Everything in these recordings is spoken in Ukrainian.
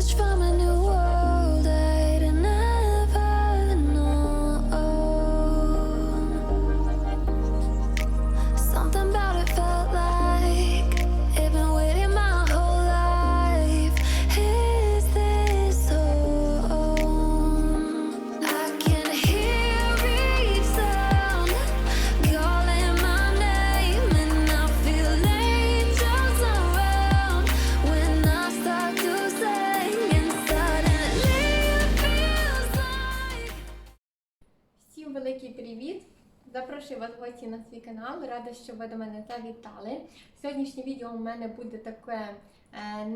message from a канал. Рада, що ви до мене завітали. Сьогоднішнє відео у мене буде таке е,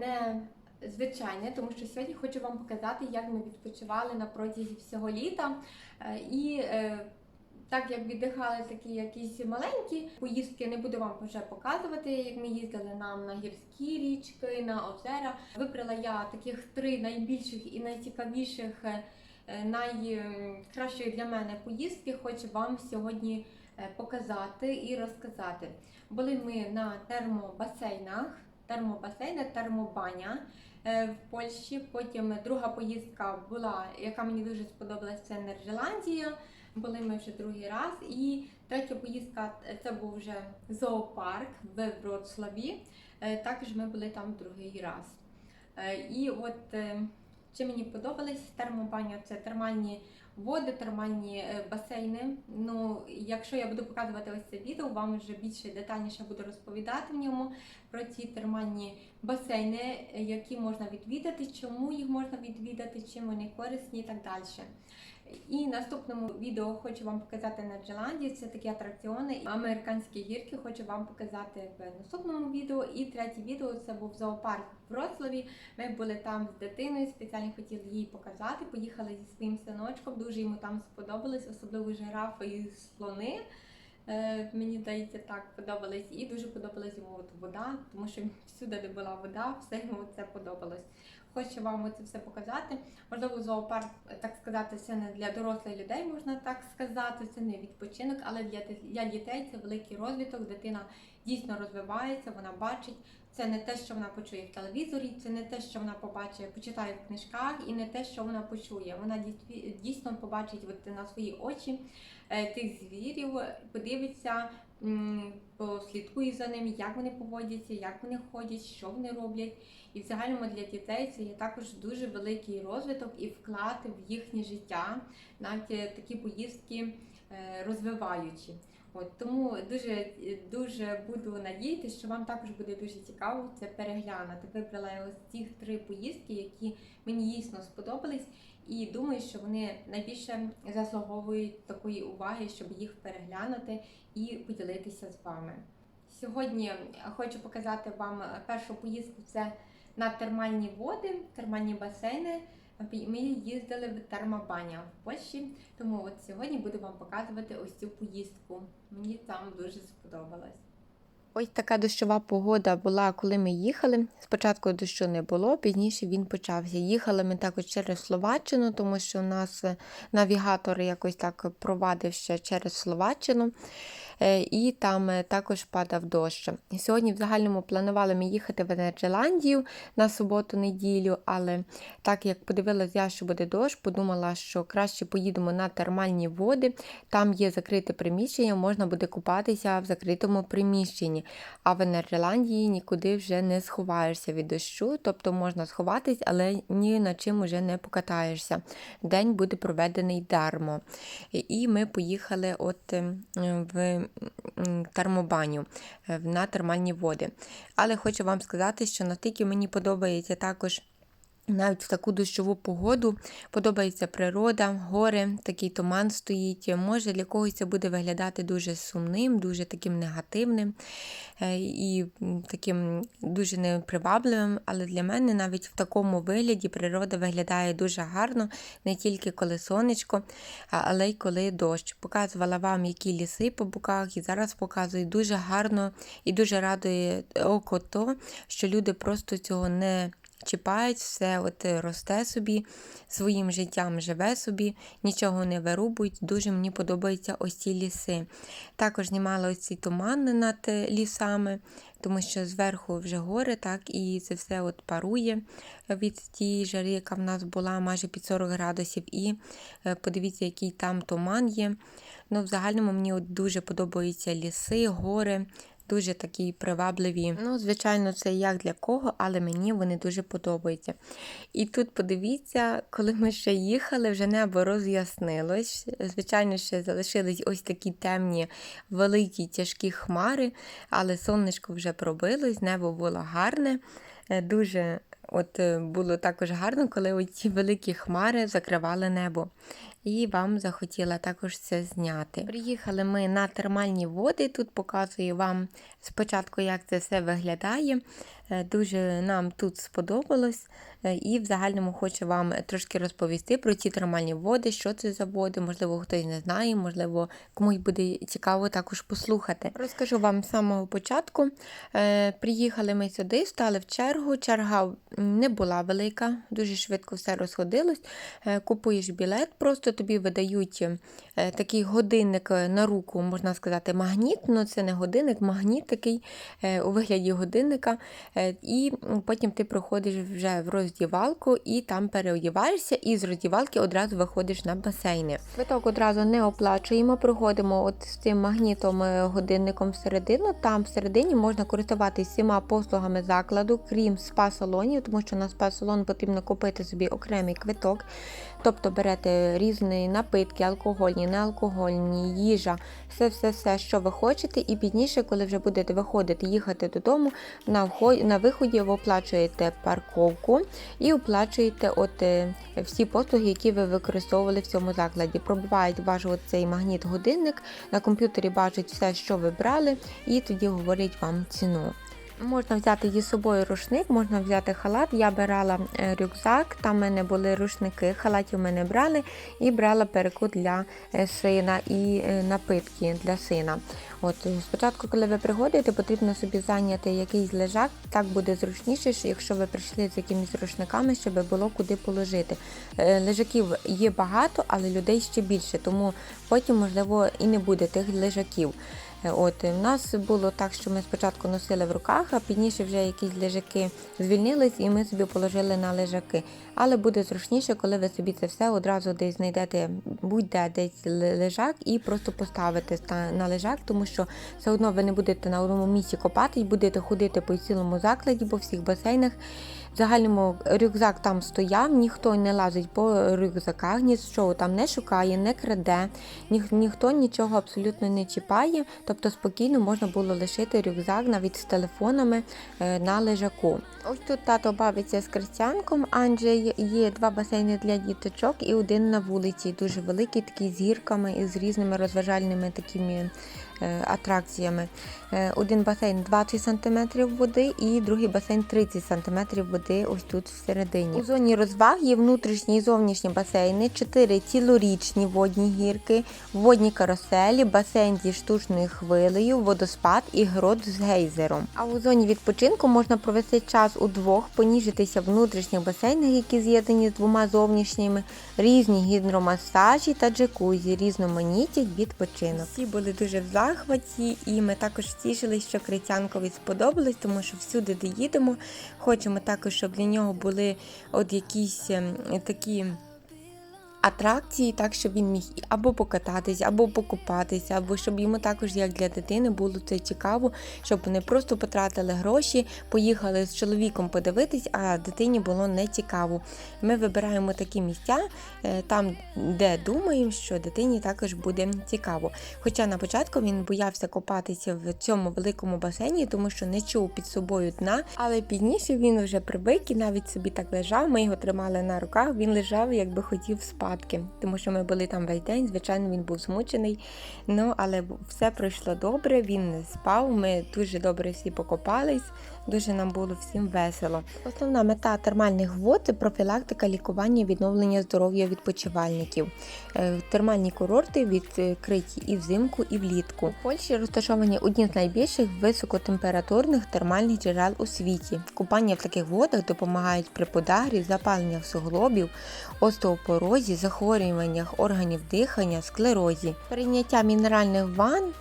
незвичайне, тому що сьогодні хочу вам показати, як ми відпочивали на протязі всього літа. Е, і е, так як віддихали такі якісь маленькі поїздки, не буду вам вже показувати, як ми їздили нам на гірські річки, на озера. Вибрала я таких три найбільших і найцікавіших. найкращої для мене поїздки хочу вам сьогодні показати і розказати. Були ми на термобасейнах, термобасейни, термобаня е, в Польщі. Потім друга поїздка була, яка мені дуже сподобалася, це Нержеландія. Були ми вже другий раз. І третя поїздка е, це був вже зоопарк в Вроцлаві. Е, Також ми були там другий раз. Е, І от е, Чим мені подобалось термобаня, це термальні води, термальні е, басейни. Ну, якщо я буду показувати ось це відео, вам вже більше детальніше буду розповідати в ньому про ці термальні басейни, е, які можна відвідати, чому їх можна відвідати, чим вони корисні і так далі. І наступному відео хочу вам показати на Джеландії. Це такі атракціони, американські гірки. Хочу вам показати в наступному відео. І третє відео це був зоопарк в Вроцлаві. Ми були там з дитиною, спеціально хотіли їй показати. Поїхали зі своїм синочком. Дуже йому там сподобалось, особливо жирафи і слони. Е, Мені здається, так подобалось. І дуже подобалась йому от вода, тому що всюди, де була вода, все йому це подобалось. Хочу вам це все показати. Можливо, зоопарк, так сказати, це не для дорослих людей, можна так сказати, це не відпочинок, але для, дітей це великий розвиток. Дитина дійсно розвивається, вона бачить. Це не те, що вона почує в телевізорі, це не те, що вона побачить, почитає в книжках, і не те, що вона почує. Вона дійс- дійсно побачить от на свої очі е, тих звірів, подивиться, послідкує за ними, як вони поводяться, як вони ходять, що вони роблять. І в загальному для дітей це є також дуже великий розвиток і вклад в їхнє життя, навіть е, такі поїздки е, розвиваючі. От тому дуже дуже буду надіятися, що вам також буде дуже цікаво це переглянути. Вибрала я ось ці три поїздки, які мені дійсно сподобались, і думаю, що вони найбільше заслуговують такої уваги, щоб їх переглянути і поділитися з вами. Сьогодні хочу показати вам першу поїздку. Це на термальні води, термальні басейни. Ми їздили в термобаня в Польщі, тому от сьогодні буду вам показувати ось цю поїздку. Мені там дуже сподобалось. Ось така дощова погода була, коли ми їхали. Спочатку дощу не було, пізніше він почався. Їхали ми також через Словаччину, тому що у нас е, навігатор якось так провадив ще через Словаччину. Е, І там е, також падав дощ. Сьогодні в загальному планували ми їхати в Енерджеландію на суботу-неділю, але так як подивилася я, що буде дощ, подумала, що краще поїдемо на термальні води. Там є закрите приміщення, можна буде купатися в закритому приміщенні. А в Енерджеландії нікуди вже не сховаєшся від дощу, тобто можна сховатись, але ні на чим уже не покатаєшся. День буде проведений дармо. І ми поїхали от е, в термобаню е, на термальні води. Але хочу вам сказати, що настільки мені подобається також. Навіть в таку дощову погоду подобається природа, гори, такий туман стоїть. Може, для когось це буде виглядати дуже сумним, дуже таким негативним е, і таким дуже непривабливим. Але для мене навіть в такому вигляді природа виглядає дуже гарно, не тільки коли сонечко, але й коли дощ. Показувала вам, які ліси по боках, і зараз показую дуже гарно і дуже радує око то, що люди просто цього не чіпають, все от е, росте собі, своїм життям живе собі, нічого не вирубують. Дуже мені подобаються ось ці ліси. Також знімала ось ці тумани над е, лісами, тому що зверху вже гори, так, і це все от парує від тієї жари, яка в нас була майже під 40 градусів. І е, подивіться, який там туман є. Ну, в загальному мені от дуже подобаються ліси, гори. Дуже такі привабливі. Ну, звичайно, це як для кого, але мені вони дуже подобаються. І тут подивіться, коли ми ще їхали, вже небо роз'яснилось. Звичайно, ще залишились ось такі темні, великі, тяжкі хмари, але сонечко вже пробилось, небо було гарне. Е, Дуже от е, було також гарно, коли ці великі хмари закривали небо. І вам захотіла також це зняти. Приїхали ми на термальні води. Тут показую вам спочатку, як це все виглядає. Е, Дуже нам тут сподобалось. Е, І в загальному хочу вам трошки розповісти про ці термальні води, що це за води. Можливо, хтось не знає, можливо, комусь буде цікаво також послухати. Розкажу вам з самого початку. Е, Приїхали ми сюди, стали в чергу. Черга не була велика, дуже швидко все розходилось. Купуєш білет, просто тобі видають такий годинник на руку, можна сказати, магніт. Ну це не годинник, магніт такий у вигляді годинника. Е, І потім ти проходиш вже в роздівалку і там переодіваєшся, і з роздівалки одразу виходиш на басейни. Квиток одразу не оплачуємо, приходимо от з цим магнітом е, годинником всередину. Там всередині можна користуватися всіма послугами закладу, крім спа-салонів, тому що на спа-салон потрібно купити собі окремий квиток. Тобто берете різні напитки, алкогольні, неалкогольні, їжа, все, все, все, що ви хочете. І пізніше, коли вже будете виходити, їхати додому, на на виході ви оплачуєте парковку і оплачуєте от е, всі послуги, які ви використовували в цьому закладі. Пробивають ваш цей магніт-годинник, на комп'ютері бачать все, що ви брали, і тоді говорять вам ціну. Можна взяти зі собою рушник, можна взяти халат. Я брала е, рюкзак, там в мене були рушники, халатів ми брали, і брала перекур для е, сина і е, напитки для сина. От спочатку, коли ви приходите, потрібно собі зайняти якийсь лежак. Так буде зручніше, якщо ви прийшли з якимись рушниками, щоб було куди положити. Лежаків є багато, але людей ще більше, тому потім, можливо, і не буде тих лежаків. Е, От у нас було так, що ми спочатку носили в руках, а пізніше вже якісь лежаки звільнились, і ми собі положили на лежаки. Але буде зручніше, коли ви собі це все одразу десь знайдете будь-де десь лежак і просто поставите на лежак, тому що все одно ви не будете на одному місці копати і будете ходити по цілому закладі, по всіх басейнах. В загальному рюкзак там стояв, ніхто не лазить по рюкзаках, нічого там не шукає, не краде, ні, ніхто нічого абсолютно не чіпає. Тобто спокійно можна було лишити рюкзак навіть з телефонами е, на лежаку. Ось тут тато бавиться з Кристянком. Анджей є два басейни для діточок і один на вулиці, дуже великий, такий з гірками і з різними розважальними такими е, атракціями. Е, Один басейн 20 см води і другий басейн 30 см води ось тут всередині. У зоні розваг є внутрішні і зовнішні басейни, 4 цілорічні водні гірки, водні каруселі, басейн зі штучною хвилею, водоспад і грот з гейзером. А у зоні відпочинку можна провести час удвох, поніжитися в внутрішніх басейнах, які з'єднані з двома зовнішніми, різні гідромасажі та джакузі, різноманіття відпочинок. Всі були дуже в захваті, і ми також тішились, що Критянкові сподобалось, тому що всюди, де їдемо, хочемо також, щоб для нього були от якісь ем, такі. Атракції, так щоб він міг або покататись, або покупатися, або щоб йому також, як для дитини, було це цікаво, щоб вони просто потратили гроші, поїхали з чоловіком подивитись, а дитині було не цікаво. Ми вибираємо такі місця, е, там, де думаємо, що дитині також буде цікаво. Хоча на початку він боявся копатися в цьому великому басейні, тому що не чув під собою дна, але пізніше він вже привик і навіть собі так лежав. Ми його тримали на руках, він лежав, якби хотів спати. Спадки, тому що ми були там весь день. Звичайно, він був змучений. Ну, але все пройшло добре, він спав. Ми дуже добре всі покопались, дуже нам було всім весело. Основна мета термальних вод це профілактика лікування і відновлення здоров'я відпочивальників. Е, Термальні курорти відкриті і взимку, і влітку. У Польщі розташовані одні з найбільших високотемпературних термальних джерел у світі. Купання в таких водах допомагають при подагрі, запаленнях суглобів, остеопорозі, захворюваннях органів дихання, склерозі. Прийняття мінеральних ванн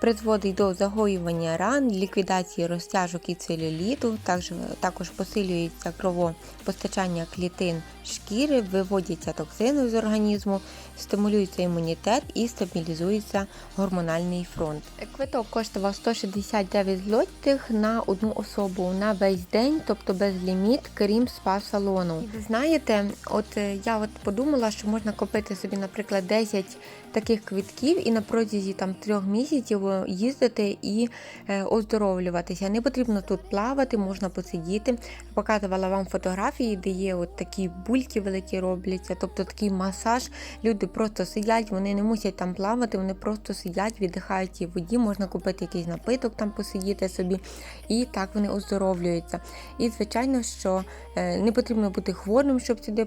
призводить до загоювання ран, ліквідації розтяжок і целюліту, також, також посилюється кровопостачання клітин шкіри, виводяться токсини з організму, стимулюється імунітет і стабілізується гормональний фронт. Квиток коштував 169 злотих на одну особу на весь день, тобто без ліміт, крім спа-салону. Знаєте, от е, я от подумала, що можна купити собі, наприклад, 10 таких квитків і на протязі там трьох місяців е, їздити і е, оздоровлюватися. Не потрібно тут плавати, можна посидіти. Показувала вам фотографії, де є от такі бульки великі робляться, тобто такий масаж. Люди просто сидять, вони не мусять там плавати, вони просто сидять, віддихають цій воді. Можна купити якийсь напиток, там посидіти собі, і так вони оздоровлюються. І звичайно, що е, не потрібно бути хворим, щоб сюди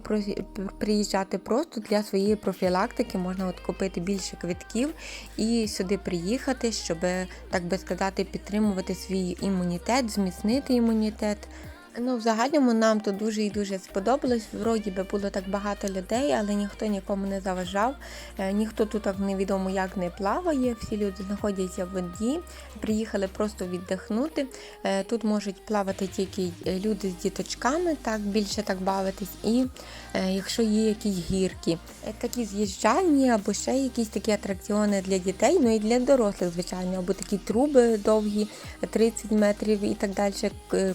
приїжджати. Просто для своєї профілактики можна от купити більше квитків і сюди приїхати, щоб, так би сказати, підтримувати свій імунітет, зміцнити імунітет. Ну, в загальному нам тут дуже і дуже сподобалось. Вроді би було так багато людей, але ніхто нікому не заважав. Е, Ніхто тут так невідомо як не плаває. Всі люди знаходяться в воді, приїхали просто віддихнути. Е, Тут можуть плавати тільки е, люди з діточками, так більше так бавитись, і якщо є якісь гірки, такі з'їжджальні або ще якісь такі атракціони для дітей, ну і для дорослих, звичайно, або такі труби довгі, 30 метрів і так далі,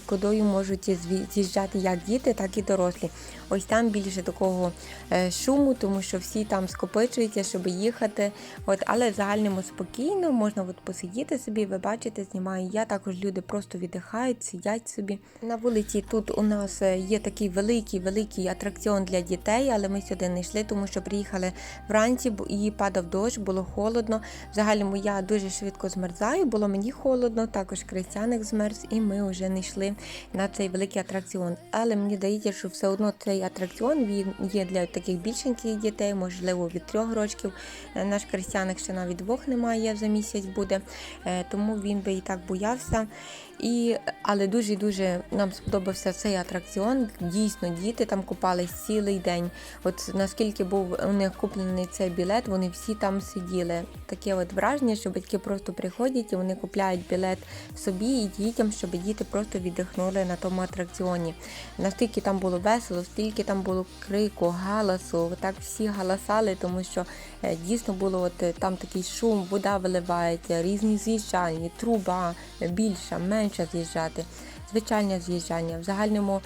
кудою можуть зві- з'їжджати як діти, так і дорослі. Ось там більше такого е, шуму, тому що всі там скопичуються, щоб їхати. От, але в загальному спокійно можна от посидіти собі. Ви бачите, знімаю я. Також люди просто віддихають, сидять собі. На вулиці тут у нас е, є такий великий, великий атракціон для дітей, але ми сюди не йшли, тому що приїхали вранці і падав дощ, було холодно. В загальному я дуже швидко змерзаю, було мені холодно, також крестяник змерз, і ми вже не йшли на цей великий атракціон. Але мені здається, що все одно цей атракціон він є для таких більшеньких дітей, можливо, від трьох років. Е, Наш крестяник ще навіть двох немає за місяць буде, е, тому він би і так боявся. І, але дуже дуже нам сподобався цей атракціон. Дійсно, діти там купались цілий день. От наскільки був у них куплений цей білет, вони всі там сиділи. Таке от враження, що батьки просто приходять і вони купляють білет собі і дітям, щоб діти просто віддихнули на тому атракціоні. Настільки там було весело, стільки там було крику, галасу, так всі галасали, тому що дійсно було от е, там такий шум, вода виливається, різні з'їжджальні, труба е, більша, менша з'їжджати, звичайне з'їжджання. В загальному е,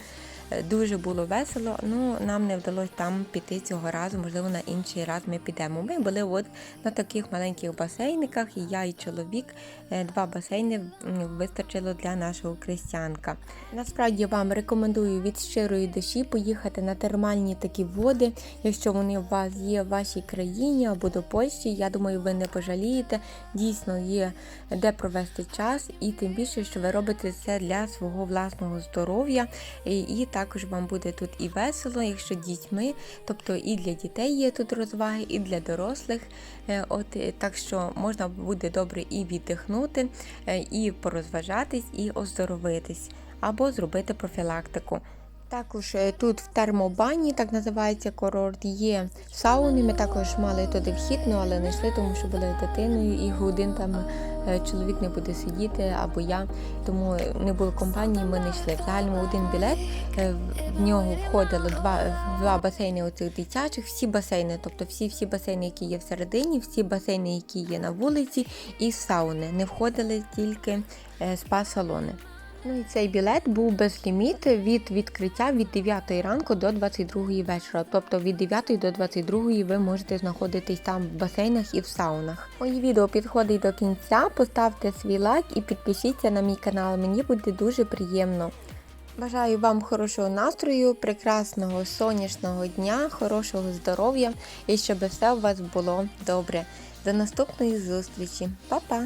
дуже було весело. Ну нам не вдалося там піти цього разу. Можливо, на інший раз ми підемо. Ми були от на таких маленьких басейниках, і я і чоловік. Е, Два басейни вистачило для нашого крестянка. Насправді вам рекомендую від щирої душі поїхати на термальні такі води, якщо вони у вас є в вашій країні або до Польщі. Я думаю, ви не пожалієте. Дійсно є де провести час, і тим більше, що ви робите це для свого власного здоров'я. І, і також вам буде тут і весело, якщо дітьми, тобто і для дітей є тут розваги, і для дорослих. Е, От е, так що можна буде добре і віддихнути, е, і порозважатись, і оздоровитись, або зробити профілактику. Також е, тут в термобані, так називається курорт, є сауни. Ми також мали туди вхід, ну, але не йшли, тому що були дитиною, і годин там е, чоловік не буде сидіти або я, тому не було компанії, ми не йшли. В загальному один білет, е, в нього входило два, два басейни оцих дитячих, всі басейни, тобто всі всі басейни, які є всередині, всі басейни, які є на вулиці, і сауни. Не входили тільки е, спа-салони. Ну і цей білет був безліміт від відкриття від 9 ранку до 22 вечора. Тобто від 9 до 22 ви можете знаходитись там в басейнах і в саунах. Моє відео підходить до кінця. Поставте свій лайк і підпишіться на мій канал. Мені буде дуже приємно. Бажаю вам хорошого настрою, прекрасного сонячного дня, хорошого здоров'я і щоб все у вас було добре. До наступної зустрічі. Па-па!